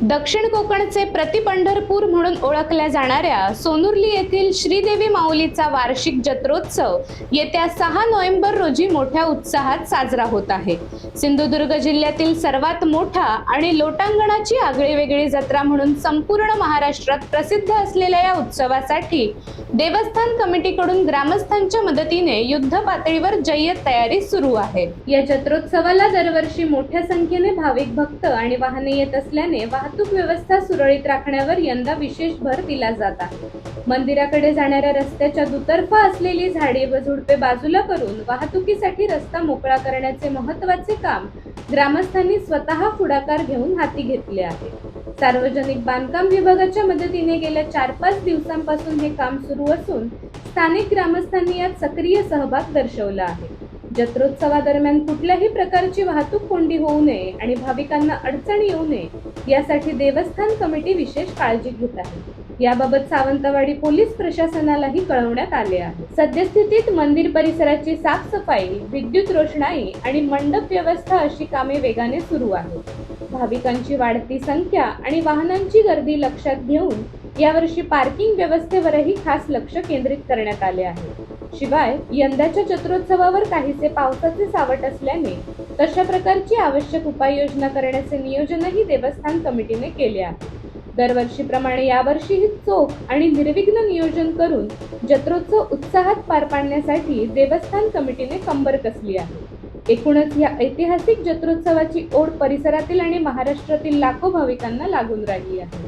दक्षिण कोकणचे प्रतिपंढरपूर म्हणून ओळखल्या जाणाऱ्या सोनुर्ली येथील श्रीदेवी माऊलीचा वार्षिक जत्रोत्सव येत्या सहा नोव्हेंबर रोजी मोठ्या उत्साहात साजरा होत आहे. सिंधुदुर्ग जिल्ह्यातील सर्वात मोठा आणि लोटांगणाची आगळीवेगळी जत्रा म्हणून संपूर्ण महाराष्ट्रात प्रसिद्ध असलेल्या या उत्सवासाठी देवस्थान कमिटीकडून ग्रामस्थांच्या मदतीने युद्ध पातळीवर जय्यत तयारी सुरू आहे. या जत्रोत्सवाला दरवर्षी मोठ्या संख्येने भाविक भक्त आणि वाहने येत असल्याने वाहतूक व्यवस्था सुरळीत राखण्यावर यंदा विशेष भर दिला जात आहे. मंदिराकडे जाणाऱ्या रस्त्याच्या दुतर्फा असलेली झाडे व झुडपे बाजूला करून वाहतुकीसाठी रस्ता मोकळा करण्याचे महत्त्वाचे काम ग्रामस्थांनी स्वतः पुढाकार घेऊन हाती घेतले आहे. सार्वजनिक बांधकाम विभागाच्या मदतीने गेल्या चार पाच दिवसांपासून हे काम सुरू असून स्थानिक ग्रामस्थांनी यात सक्रिय सहभाग दर्शवला आहे. जत्रोत्सवादरम्यान कुठल्याही प्रकारची वाहतूक कोंडी होऊ नये आणि भाविकांना अडचण येऊ नये यासाठी देवस्थान कमिटी विशेष काळजी घेत आहे. याबाबत सावंतवाडी पोलीस प्रशासनालाही कळवण्यात आले आहे. सद्यस्थितीत मंदिर परिसराची साफसफाई विद्युत रोषणाई आणि मंडप व्यवस्था अशी कामे वेगाने सुरू आहेत. भाविकांची वाढती संख्या आणि वाहनांची गर्दी लक्षात घेऊन यावर्षी पार्किंग व्यवस्थेवरही खास लक्ष केंद्रित करण्यात आले आहे. शिवाय यंदाच्या जत्रोत्सवावर काहीसे पावसाचे सावट असल्याने तशा प्रकारची आवश्यक उपाययोजना करण्याचे नियोजनही देवस्थान कमिटीने केले आहे. दरवर्षीप्रमाणे यावर्षीही चोख आणि निर्विघ्न नियोजन करून जत्रोत्सव उत्साहात पार पाडण्यासाठी देवस्थान कमिटीने कंबर कसली आहे. एकूणच या ऐतिहासिक जत्रोत्सवाची ओढ परिसरातील आणि महाराष्ट्रातील लाखो भाविकांना लागून राहिली आहे.